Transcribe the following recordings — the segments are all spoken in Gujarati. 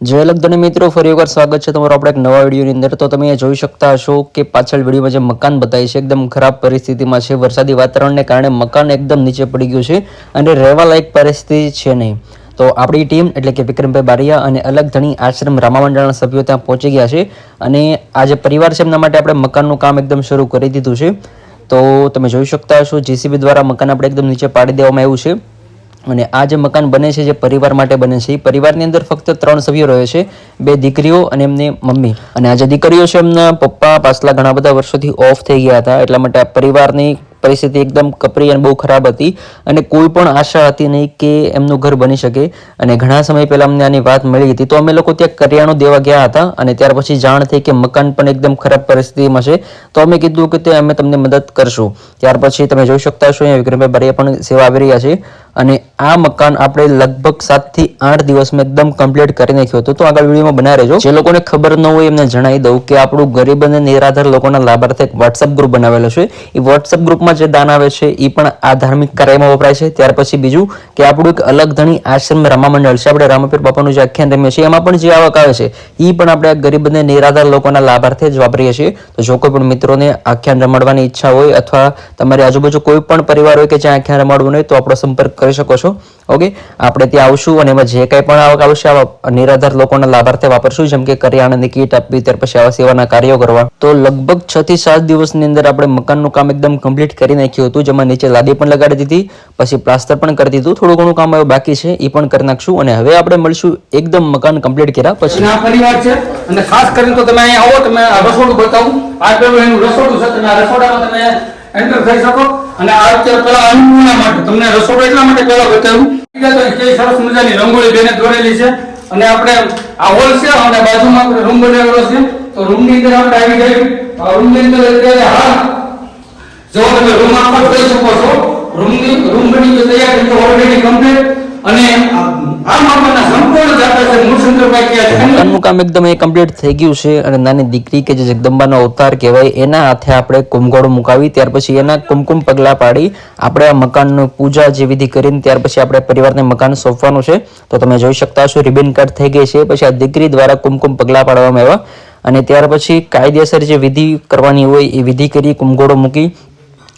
જય લગ્ન મિત્રો, ફરી એકવાર સ્વાગત છે તમારું આપણે એક નવા વિડીયોની અંદર. તો તમે જોઈ શકતા હશો કે પાછળ વિડીયોમાં જે મકાન બતાવી છે, એકદમ ખરાબ પરિસ્થિતિમાં છે. વરસાદી વાતાવરણને કારણે મકાન એકદમ નીચે પડી ગયું છે અને રહેવા લાયક પરિસ્થિતિ છે નહીં. તો આપણી ટીમ, એટલે કે વિક્રમભાઈ બારિયા અને અલગ ધણી આશ્રમ રામા મંડળના સભ્યો ત્યાં પહોંચી ગયા છે અને આ જે પરિવાર છે એમના માટે આપણે મકાનનું કામ એકદમ શરૂ કરી દીધું છે. તો તમે જોઈ શકતા હશો, જીસીબી દ્વારા મકાન આપણે એકદમ નીચે પાડી દેવામાં આવ્યું છે. અને આ જે મકાન બને છે, જે પરિવાર માટે બને છે, એ પરિવારની અંદર ફક્ત ત્રણ સભ્યો રહે છે, બે દીકરીઓ અને એમની મમ્મી. અને આ જે દીકરીઓ છે, એમના પપ્પા પાછલા ઘણા બધા વર્ષોથી ઓફ થઈ ગયા હતા, એટલા માટે આ પરિવારની પરિસ્થિતિ એકદમ કપરી અને બહુ ખરાબ હતી અને કોઈ પણ આશા હતી નહીં કે એમનું ઘર બની શકે. અને ઘણા સમય પહેલા અમને આની વાત મળી હતી, તો અમે લોકો ત્યાં કરિયાણું દેવા ગયા હતા અને ત્યાર પછી જાણ થઈ કે મકાન પણ એકદમ ખરાબ પરિસ્થિતિમાં છે. તો અમે કીધું કે તે અમે તમને મદદ કરશું. ત્યાર પછી તમે જોઈ શકતા છો અહીંયા વિક્રમભાઈ બારીયા પણ સેવા આવી રહ્યા છે. અને આ મકાન આપણે લગભગ સાતથી આઠ દિવસમાં એકદમ કમ્પ્લીટ કરી નાખ્યું હતું. તો આગળ વિડીયોમાં બના રહેજો. જે લોકોને ખબર ન હોય એમને જણાવી દઉં કે આપણું ગરીબ અને નિરાધાર લોકોના લાભાર્થે એક વોટ્સઅપ ગ્રુપ બનાવેલો છે. એ વોટ્સઅપ ગ્રુપમાં જે દાન આવે છે એ પણ આ ધાર્મિક કાર્યમાં વપરાય છે. ત્યાર પછી બીજું કે આપણું એક અલગ ધણી આશ્રમ રામા મંડળ છે. આપણે રામાપીર બાપાનું જે આખ્યાન રમીએ છીએ, એમાં પણ જે આવક આવે છે એ પણ આપણે આ ગરીબ અને નિરાધાર લોકોના લાભાર્થે જ વાપરીએ છીએ. તો જો કોઈ પણ મિત્રોને આખ્યાન રમાડવાની ઈચ્છા હોય અથવા તમારી આજુબાજુ કોઈ પણ પરિવાર હોય કે જ્યાં આખ્યાન રમાડવું હોય, તો આપણો સંપર્ક કરી શકો છો. ઓકે આપણે ત્યાં આવશું અને એમાં જે કંઈ પણ આવક આવશે, આવા નિરાધાર લોકોના લાભાર્થે વાપરશું, જેમ કે કરિયાણાની કીટ આપવી, ત્યાર પછી આવા સેવાના કાર્યો કરવા. તો લગભગ છ થી સાત દિવસની અંદર આપણે મકાનનું કામ એકદમ કમ્પ્લીટ કરી નાખ્યું હતું, જેમાં નીચે લાદી પણ લગાડી દીધી, પછી પ્લાસ્ટર પણ કરી દીધું, થોડું ઘણું કામ હવે બાકી છે એ પણ કરી નાખશું અને હવે આપણે મળશું એકદમ મકાન કમ્પ્લીટ કર્યા પછી. પરિવાર છે, અને ખાસ કરીને તો તમે અહીંયા આવો તમે રસોડું બતાવું. આ પેલું એનું રસોડું છે, તમે રસોડામાં તમે એન્ટર થઈ શકો. અને આ અત્યારે પેલા માટે તમને રસોડું એટલા માટે પેલા બતાવ્યું કે સરસ મજાની રંગોળી બેને દોરેલી છે. અને આપણે આ હોલ છે અને બાજુમાં આપણે રૂમ બનાવેલો છે. તો રૂમની અંદર આપણે આવી ગયું રૂમ રૂમની અંદર અત્યારે હાલ, જો તમે રૂમ આખો જોઈ શકો છો, રૂમની, રૂમ બની ગયો તૈયાર ઓલરેડી કમ્પ્લીટ અને આ આ મામાના સંપૂર્ણ જાતે છે મૂળશંકરભાઈ કે છે કામ એકદમ એ કમ્પ્લીટ થઈ ગયું છે અને નાની દીકરી કે જે જગદંબાનો અવતાર કહેવાય, એના હાથે આપણે કુમગોળ મુકાવી, ત્યાર પછી એના કુમકુમ પગલાં પાડી, આપણે આ મકાનનું પૂજા જે વિધિ કરીને, ત્યાર પછી આપણે પરિવારને મકાન સોંપવાનું છે. તો તમે જોઈ શકતા છો રિબિન કટ થઈ ગઈ છે. પછી આ દીકરી દ્વારા કુમકુમ પગલા પાડવામાં આવ્યા. અને ત્યાર પછી કાયદેસર જે વિધિ કરવાની હોય, એ વિધિ કરી કુમગોળો મૂકી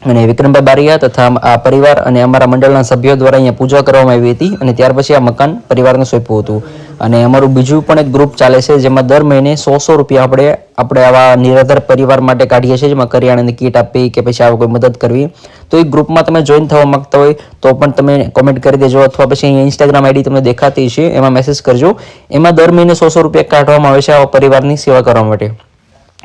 અને વિક્રમભાઈ બારિયા તથા આ પરિવાર અને અમારા મંડળના સભ્યો દ્વારા અહીંયા પૂજા કરવામાં આવી હતી. અને ત્યાર પછી આ મકાન પરિવારને સોંપ્યું હતું. અને અમારું બીજું પણ એક ગ્રુપ ચાલે છે, જેમાં દર મહિને સો સો રૂપિયા આપણે આપણે આવા નિરાધાર પરિવાર માટે કાઢીએ છીએ, જેમાં કરિયાણાની કીટ આપવી કે પછી આવા કોઈ મદદ કરવી. તો એ ગ્રુપમાં તમે જોઈન થવા માંગતા હોય, તો પણ તમે કોમેન્ટ કરી દેજો અથવા પછી અહીંયા ઇન્સ્ટાગ્રામ આઈડી તમને દેખાતી છે એમાં મેસેજ કરજો. એમાં દર મહિને સો સો રૂપિયા કાઢવામાં આવે છે આવા પરિવારની સેવા કરવા માટે.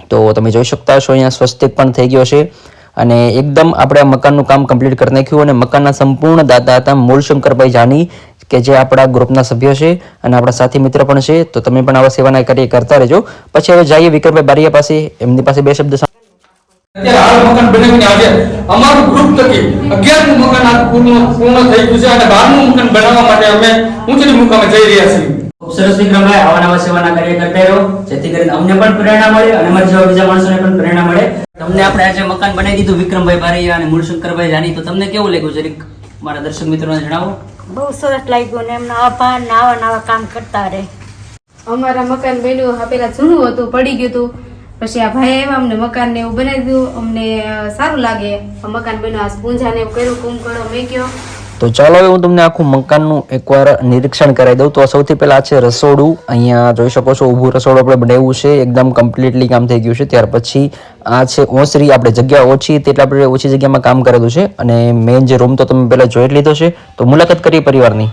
તો તમે જોઈ શકતા છો અહીંયા સ્વસ્તિક પણ થઈ ગયો છે. અને એકદમ આપણે આ મકાનનું કામ કમ્પ્લીટ કરી નાખ્યું અને મકાનના સંપૂર્ણ દાતા હતા મૂળ શંકરભાઈ જાની કે જે આપણા ગ્રુપના સભ્યો છે અને આપણા સાથી મિત્ર પણ છે તો તમે પણ આવા સેવાના કાર્ય કરતા રહેજો. પછી હવે જઈએ વિક્રમભાઈ બારીયા પાસે. એમની પાસે બે શબ્દ સાંભળીએ. અત્યારે હાલ મકાન બનાવીને આજે અમારું ગ્રુપ થકી અગિયારમું મકાન આ પૂર્ણ પૂર્ણ થઈ ગયું છે અને બારમું મકાન બનાવવા માટે અમે ઊંચડી મુકામે જઈ રહ્યા છીએ. ખૂબ સરસ વિક્રમભાઈ આવા નવા સેવાના કાર્ય કરતા રહો. જેથી કરીને અમને પણ પ્રેરણા મળે અને અમારા જેવા બીજા માણસોને પણ પ્રેરણા મળે. તમને આપણે આજે મકાન બનાવી દીધું વિક્રમભાઈ બારૈયા અને મૂળશંકરભાઈ જાની તો તમને કેવું લાગ્યું જરીક મારા દર્શક મિત્રોને જણાવો. બહુ સરસ લાગ્યું ને એમના આભાર નાવા નાવા કામ કરતા રહે. અમારા મકાન બન્યું પેલા જૂનું હતું પડી ગયું હતું. પછી આ ભાઈ આવ્યા અમને મકાન ને એવું બનાવી દીધું. અમને સારું લાગે. મકાન બન્યું આ પૂંજા ને એવું કર્યું મેં મેક્યો. તો ચાલો હવે હું તમને આખું મકાનનું એકવાર નિરીક્ષણ કરાવી દઉં. તો સૌથી પહેલાં છે રસોડું. અહીંયા જોઈ શકો છો ઊભું રસોડું આપણે બનાવ્યું છે. એકદમ કમ્પ્લીટલી કામ થઈ ગયું છે. ત્યાર પછી આ છે ઓસરી. આપણે જગ્યા ઓછી તેટલા આપણે ઓછી જગ્યામાં કામ કરેલું છે. અને મેઇન જે રૂમ તો તમે પહેલાં જોઈ લીધો છે. તો મુલાકાત કરીએ પરિવારની.